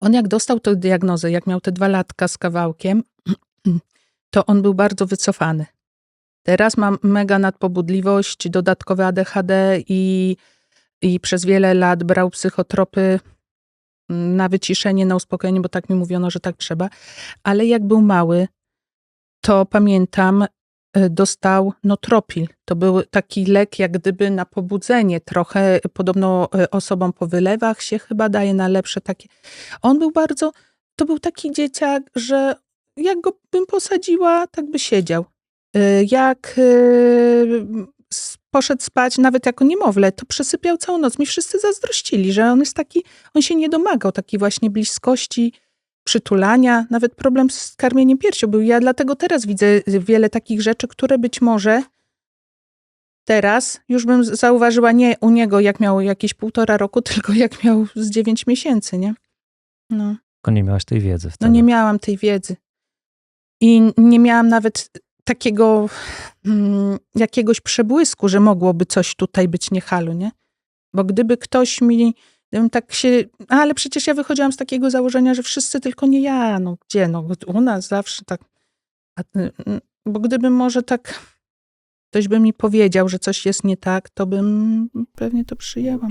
On jak dostał tę diagnozę, jak miał te dwa latka z kawałkiem, to on był bardzo wycofany. Teraz mam mega nadpobudliwość, dodatkowe ADHD i, i przez wiele lat brał psychotropy mm, na wyciszenie, na uspokojenie, bo tak mi mówiono, że tak trzeba. Ale jak był mały, to pamiętam, dostał notropil. To był taki lek, jak gdyby na pobudzenie trochę. Podobno y, osobom po wylewach się chyba daje na lepsze takie. On był bardzo, to był taki dzieciak, że jak go bym posadziła, tak by siedział. Y, Jak y, poszedł spać, nawet jako niemowlę, to przesypiał całą noc. Mi wszyscy zazdrościli, że on jest taki, on się nie domagał takiej właśnie bliskości, przytulania, nawet problem z karmieniem piersią był. Ja dlatego teraz widzę wiele takich rzeczy, które być może teraz już bym zauważyła nie u niego, jak miał jakieś półtora roku, tylko jak miał z dziewięć miesięcy, nie? No. Tylko nie miałaś tej wiedzy No wtedy. nie miałam tej wiedzy. I nie miałam nawet takiego mm, jakiegoś przebłysku, że mogłoby coś tutaj być nie halo, nie? Bo gdyby ktoś mi tak się, ale przecież ja wychodziłam z takiego założenia, że wszyscy tylko nie ja, no gdzie, no u nas zawsze tak. A, y, y, bo gdybym może tak ktoś by mi powiedział, że coś jest nie tak, to bym pewnie to przyjęła.